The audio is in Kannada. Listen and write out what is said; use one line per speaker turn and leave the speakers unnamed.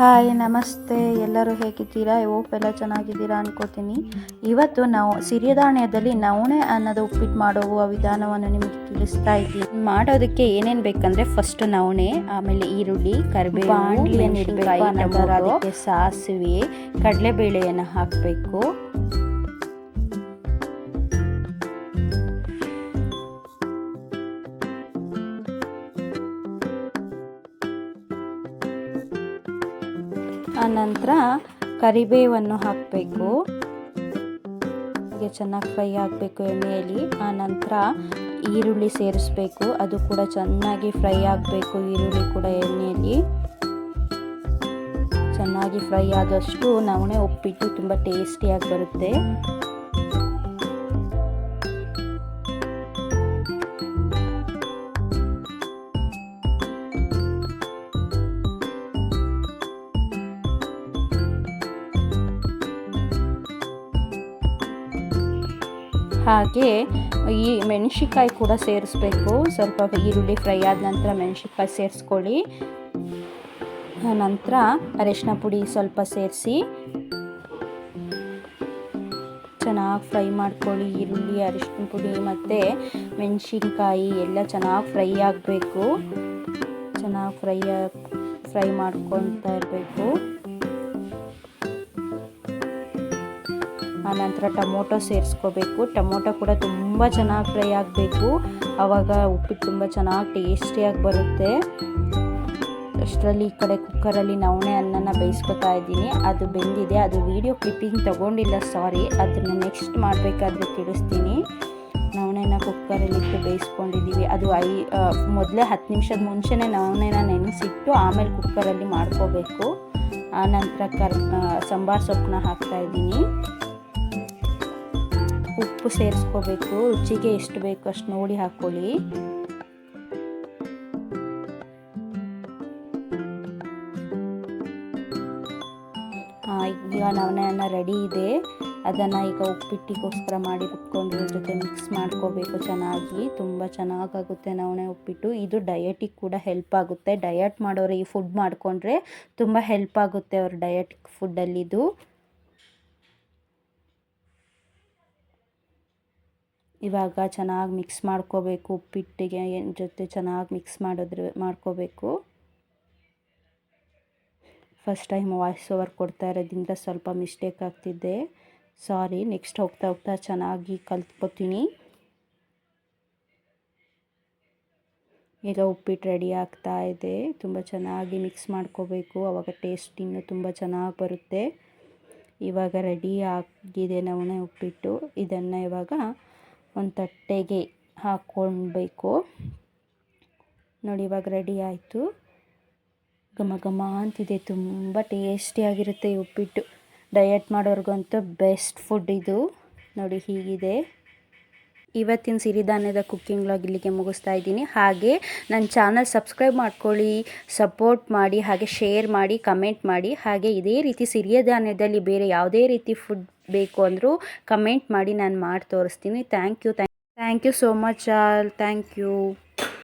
ಹಾಯ್ ನಮಸ್ತೆ. ಎಲ್ಲರೂ ಹೇಗಿದ್ದೀರಾ? ಹೋಪ್ ಎಲ್ಲ ಚೆನ್ನಾಗಿದ್ದೀರಾ ಅನ್ಕೋತೀನಿ. ಇವತ್ತು ನಾವು ಸಿರಿಧಾನ್ಯದಲ್ಲಿ ನವಣೆ ಅನ್ನೋದು ಉಪ್ಪಿಟ್ಟು ಮಾಡುವ ವಿಧಾನವನ್ನು ನಿಮಗೆ ತಿಳಿಸ್ತಾ ಇದ್ದೀನಿ. ಮಾಡೋದಕ್ಕೆ ಏನೇನು ಬೇಕಂದ್ರೆ ಫಸ್ಟ್ ನವಣೆ ಆಮೇಲೆ ಈರುಳ್ಳಿ ಕರಿಬೇವು ಸಾಸಿವೆ ಕಡಲೆಬೇಳೆಯನ್ನು ಹಾಕಬೇಕು. ಆನಂತರ ಕರಿಬೇವನ್ನು ಹಾಕಬೇಕು. ಹೀಗೆ ಚೆನ್ನಾಗಿ ಫ್ರೈ ಆಗಬೇಕು ಎಣ್ಣೆಯಲ್ಲಿ. ಆನಂತರ ಈರುಳ್ಳಿ ಸೇರಿಸ್ಬೇಕು. ಅದು ಕೂಡ ಚೆನ್ನಾಗಿ ಫ್ರೈ ಆಗಬೇಕು ಈರುಳ್ಳಿ ಕೂಡ ಎಣ್ಣೆಯಲ್ಲಿ. ಚೆನ್ನಾಗಿ ಫ್ರೈ ಆದಷ್ಟು ನವಣೆ ಉಪ್ಪಿಟ್ಟು ತುಂಬ ಟೇಸ್ಟಿಯಾಗಿ ಬರುತ್ತೆ. ಹಾಗೆ ಈ ಮೆಣಸಿನ್ಕಾಯಿ ಕೂಡ ಸೇರಿಸ್ಬೇಕು. ಸ್ವಲ್ಪ ಈರುಳ್ಳಿ ಫ್ರೈ ಆದ ನಂತರ ಮೆಣಸಿನ್ಕಾಯಿ ಸೇರಿಸ್ಕೊಳ್ಳಿ. ನಂತರ ಅರಿಶಿನ ಪುಡಿ ಸ್ವಲ್ಪ ಸೇರಿಸಿ ಚೆನ್ನಾಗಿ ಫ್ರೈ ಮಾಡ್ಕೊಳ್ಳಿ. ಈರುಳ್ಳಿ, ಅರಿಶಿನ ಪುಡಿ ಮತ್ತು ಮೆಣಸಿನ್ಕಾಯಿ ಎಲ್ಲ ಚೆನ್ನಾಗಿ ಫ್ರೈ ಆಗಬೇಕು. ಚೆನ್ನಾಗಿ ಫ್ರೈ ಫ್ರೈ ಮಾಡ್ಕೊತಾ ಇರಬೇಕು. ಆನಂತರ ಟೊಮೊಟೊ ಸೇರಿಸ್ಕೋಬೇಕು. ಟೊಮೊಟೊ ಕೂಡ ತುಂಬ ಚೆನ್ನಾಗಿ ಫ್ರೈ ಆಗಬೇಕು. ಆವಾಗ ಉಪ್ಪಿಟ್ಟು ತುಂಬ ಚೆನ್ನಾಗಿ ಟೇಸ್ಟಿಯಾಗಿ ಬರುತ್ತೆ. ಅಷ್ಟರಲ್ಲಿ ಈ ಕಡೆ ಕುಕ್ಕರಲ್ಲಿ ನವಣೆ ಅನ್ನನ ಬೇಯಿಸ್ಕೊತಾ ಇದ್ದೀನಿ. ಅದು ಬೆಂದಿದೆ. ಅದು ವಿಡಿಯೋ ಕ್ಲಿಪ್ಪಿಂಗ್ ತೊಗೊಂಡಿಲ್ಲ ಸಾರಿ ಅದನ್ನು ನೆಕ್ಸ್ಟ್ ಮಾಡಬೇಕಾದ್ರೆ ತಿಳಿಸ್ತೀನಿ. ನವಣೆನ ಕುಕ್ಕರಲ್ಲಿ ಇಟ್ಟು ಬೇಯಿಸ್ಕೊಂಡಿದ್ದೀವಿ. ಅದು ಐ ಮೊದಲೇ ಹತ್ತು ನಿಮಿಷದ ಮುಂಚೆನೇ ನವಣೆನ ನೆನೆಸಿಟ್ಟು ಆಮೇಲೆ ಕುಕ್ಕರಲ್ಲಿ ಮಾಡ್ಕೋಬೇಕು. ಆನಂತರ ಕರ್ ಸಾಂಬಾರು ಸೊಪ್ಪನ್ನ ಹಾಕ್ತಾಯಿದ್ದೀನಿ ಉಪ್ಪು ಸೇರಿಸ್ಕೋಬೇಕು, ರುಚಿಗೆ ಎಷ್ಟು ಬೇಕು ಅಷ್ಟು ನೋಡಿ ಹಾಕ್ಕೊಳ್ಳಿ. ಈಗ ನವಣೆಯನ್ನು ರೆಡಿ ಇದೆ. ಅದನ್ನು ಈಗ ಉಪ್ಪಿಟ್ಟಿಗೋಸ್ಕರ ಮಾಡಿ ರುಬ್ಕೊಂಡಿರೋ ಜೊತೆ ಮಿಕ್ಸ್ ಮಾಡ್ಕೋಬೇಕು ಚೆನ್ನಾಗಿ. ತುಂಬ ಚೆನ್ನಾಗಾಗುತ್ತೆ ನವಣೆ ಉಪ್ಪಿಟ್ಟು. ಇದು ಡಯಟಿಗೆ ಕೂಡ ಹೆಲ್ಪ್ ಆಗುತ್ತೆ. ಡಯಟ್ ಮಾಡೋರು ಈ ಫುಡ್ ಮಾಡಿಕೊಂಡ್ರೆ ತುಂಬ ಹೆಲ್ಪ್ ಆಗುತ್ತೆ ಅವ್ರ ಡಯಟಿಕ್ ಫುಡ್ಡಲ್ಲಿದು ಇವಾಗ ಚೆನ್ನಾಗಿ ಮಿಕ್ಸ್ ಮಾಡ್ಕೋಬೇಕು, ಉಪ್ಪಿಟ್ಟಿಗೆ ಜೊತೆ ಚೆನ್ನಾಗಿ ಮಿಕ್ಸ್ ಮಾಡಿದ್ರೆ, ಮಾಡ್ಕೋಬೇಕು. ಫಸ್ಟ್ ಟೈಮ್ ವಾಯ್ಸ್ ಓವರ್ ಕೊಡ್ತಾ ಇರೋದ್ರಿಂದ ಸ್ವಲ್ಪ ಮಿಸ್ಟೇಕ್ ಆಗ್ತಿದ್ದೆ ಸಾರಿ ನೆಕ್ಸ್ಟ್ ಹೋಗ್ತಾ ಹೋಗ್ತಾ ಚೆನ್ನಾಗಿ ಕಲ್ತ್ಕೊತೀನಿ. ಈಗ ಉಪ್ಪಿಟ್ಟು ರೆಡಿ ಆಗ್ತಾ ಇದೆ. ತುಂಬ ಚೆನ್ನಾಗಿ ಮಿಕ್ಸ್ ಮಾಡ್ಕೋಬೇಕು. ಆವಾಗ ಟೇಸ್ಟ್ ಇನ್ನೂ ತುಂಬ ಚೆನ್ನಾಗಿ ಬರುತ್ತೆ. ಇವಾಗ ರೆಡಿ ಆಗಿದೆ ನವಣೆ ಉಪ್ಪಿಟ್ಟು. ಇದನ್ನು ಇವಾಗ ಒಂದು ತಟ್ಟೆಗೆ ಹಾಕ್ಕೊಳ್ಬೇಕು. ನೋಡಿ, ಇವಾಗ ರೆಡಿ ಆಯಿತು. ಘಮ ಘಮ ಅಂತಿದೆ, ತುಂಬ ಟೇಸ್ಟಿಯಾಗಿರುತ್ತೆ ಉಪ್ಪಿಟ್ಟು. ಡಯಟ್ ಮಾಡೋರ್ಗಂತೂ ಬೆಸ್ಟ್ ಫುಡ್ ಇದು. ನೋಡಿ, ಹೀಗಿದೆ. ಇವತ್ತಿನ ಸಿರಿಧಾನ್ಯದ ಕುಕ್ಕಿಂಗ್ ವ್ಲಾಗ್ ಇಲ್ಲಿಗೆ ಮುಗಿಸ್ತಾ ಇದ್ದೀನಿ. ಹಾಗೆ ನನ್ನ ಚಾನಲ್ ಸಬ್ಸ್ಕ್ರೈಬ್ ಮಾಡ್ಕೊಳ್ಳಿ ಸಪೋರ್ಟ್ ಮಾಡಿ, ಹಾಗೆ ಶೇರ್ ಮಾಡಿ ಕಮೆಂಟ್ ಮಾಡಿ. ಹಾಗೆ ಇದೇ ರೀತಿ ಸಿರಿಧಾನ್ಯದಲ್ಲಿ ಬೇರೆ ಯಾವುದೇ ರೀತಿ ಫುಡ್ ಬೇಕು ಅಂದರೂ ಕಮೆಂಟ್ ಮಾಡಿ, ನಾನು ಮಾಡಿ ತೋರಿಸ್ತೀನಿ thank you thank you so much all thank you